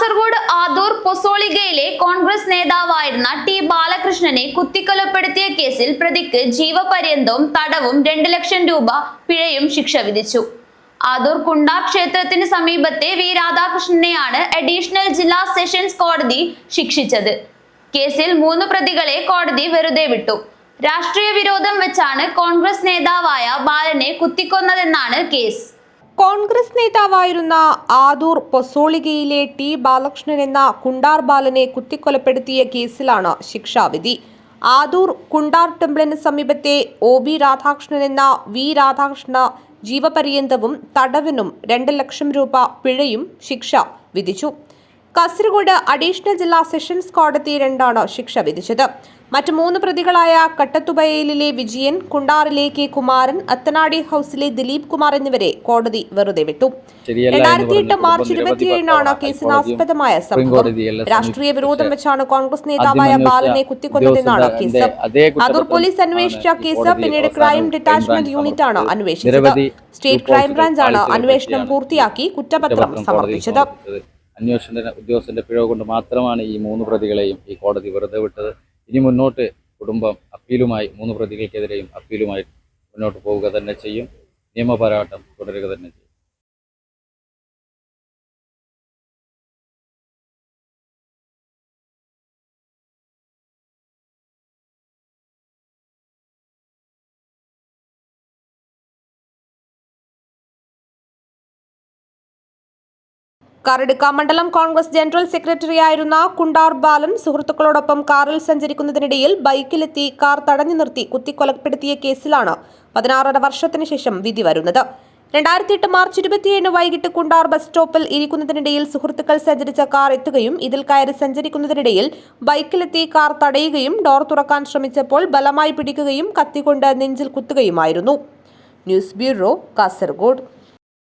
കാസർഗോഡ് ആദൂർ പൊസോളിഗയിലെ കോൺഗ്രസ് നേതാവായിരുന്ന ടി ബാലകൃഷ്ണനെ കുത്തിക്കൊലപ്പെടുത്തിയ കേസിൽ പ്രതിക്ക് ജീവപര്യന്തവും തടവും രണ്ട് ലക്ഷം രൂപ പിഴയും ശിക്ഷ വിധിച്ചു. ആദൂർ കുണ്ട ക്ഷേത്രത്തിന് സമീപത്തെ വി രാധാകൃഷ്ണനെയാണ് അഡീഷണൽ ജില്ലാ സെഷൻസ് കോടതി ശിക്ഷിച്ചത്. കേസിൽ മൂന്ന് പ്രതികളെ കോടതി വെറുതെ വിട്ടു. രാഷ്ട്രീയ വിരോധം വെച്ചാണ് കോൺഗ്രസ് നേതാവായ ബാലനെ കുത്തിക്കൊന്നതെന്നാണ് കേസ്. കോൺഗ്രസ് നേതാവായിരുന്ന ആദൂർ പൊസോളികയിലെ ടി ബാലകൃഷ്ണൻ എന്ന കുണ്ടാർ ബാലനെ കുത്തിക്കൊലപ്പെടുത്തിയ കേസിലാണ് ശിക്ഷാവിധി. ആദൂർ കുണ്ടാർ ടെമ്പിളിന് സമീപത്തെ ഒ ബി രാധാകൃഷ്ണൻ എന്ന വി രാധാകൃഷ്ണ ജീവപര്യന്തവും തടവിനും രണ്ട് ലക്ഷം രൂപ പിഴയും ശിക്ഷ വിധിച്ചു. കാസർഗോഡ് അഡീഷണൽ ജില്ലാ സെഷൻസ് കോടതി രണ്ടാണ് ശിക്ഷ വിധിച്ചത്. മറ്റ് മൂന്ന് പ്രതികളായ കട്ടത്തുബയലിലെ വിജയൻ കുണ്ടാറിലെ കെ കുമാരൻ അത്തനാടി ഹൌസിലെ ദിലീപ് കുമാർ എന്നിവരെ കോടതി വെറുതെ വിട്ടു. രണ്ടായിരത്തി എട്ട് മാർച്ച് ഇരുപത്തിയേഴിനാണ് കേസിന് ആസ്പദമായ സംഭവം രാഷ്ട്രീയ വിരോധം വെച്ചാണ് കോൺഗ്രസ് നേതാവായ ബാലനെ കുത്തിക്കൊന്നതെന്നാണ് കേസ്. അതൂർ പോലീസ് അന്വേഷിച്ച കേസ് പിന്നീട് ക്രൈം ഡിറ്റാച്ച്മെന്റ് യൂണിറ്റ് ആണ് അന്വേഷിച്ചത്. സ്റ്റേറ്റ് ക്രൈംബ്രാഞ്ചാണ് അന്വേഷണം പൂർത്തിയാക്കി കുറ്റപത്രം സമർപ്പിച്ചത്. അന്വേഷണ ഉദ്യോഗസ്ഥന്റെ പിഴവ് കൊണ്ട് മാത്രമാണ് ഈ മൂന്ന് പ്രതികളെയും ഈ കോടതി വെറുതെ വിട്ടത്. ഇനി മുന്നോട്ട് കുടുംബം അപ്പീലുമായി മൂന്ന് പ്രതികൾക്കെതിരെയും അപ്പീലുമായി മുന്നോട്ട് പോവുക തന്നെ ചെയ്യും. നിയമപോരാട്ടം തുടരുക തന്നെ ചെയ്യും. കരടുക്ക മണ്ഡലം കോൺഗ്രസ് ജനറൽ സെക്രട്ടറിയായിരുന്ന കുണ്ടാർ ബാലൻ സുഹൃത്തുക്കളോടൊപ്പം കാറിൽ സഞ്ചരിക്കുന്നതിനിടയിൽ ബൈക്കിലെത്തി കാർ തടഞ്ഞു നിർത്തി കുത്തിക്കൊലപ്പെടുത്തിയ കേസിലാണ് പതിനാറര വർഷത്തിന് ശേഷം വിധി വരുന്നത്. രണ്ടായിരത്തി എട്ട് മാർച്ച് ഇരുപത്തിയേഴിന് വൈകിട്ട് കുണ്ടാർ ബസ് സ്റ്റോപ്പിൽ ഇരിക്കുന്നതിനിടയിൽ സുഹൃത്തുക്കൾ സഞ്ചരിച്ച കാർ എത്തുകയും ഇതിൽ കയറി സഞ്ചരിക്കുന്നതിനിടയിൽ ബൈക്കിലെത്തി കാർ തടയുകയും ഡോർ തുറക്കാൻ ശ്രമിച്ചപ്പോൾ ബലമായി പിടിക്കുകയും കത്തിക്കൊണ്ട് നെഞ്ചിൽ കുത്തുകയുമായിരുന്നു. News bureau Kasaragod.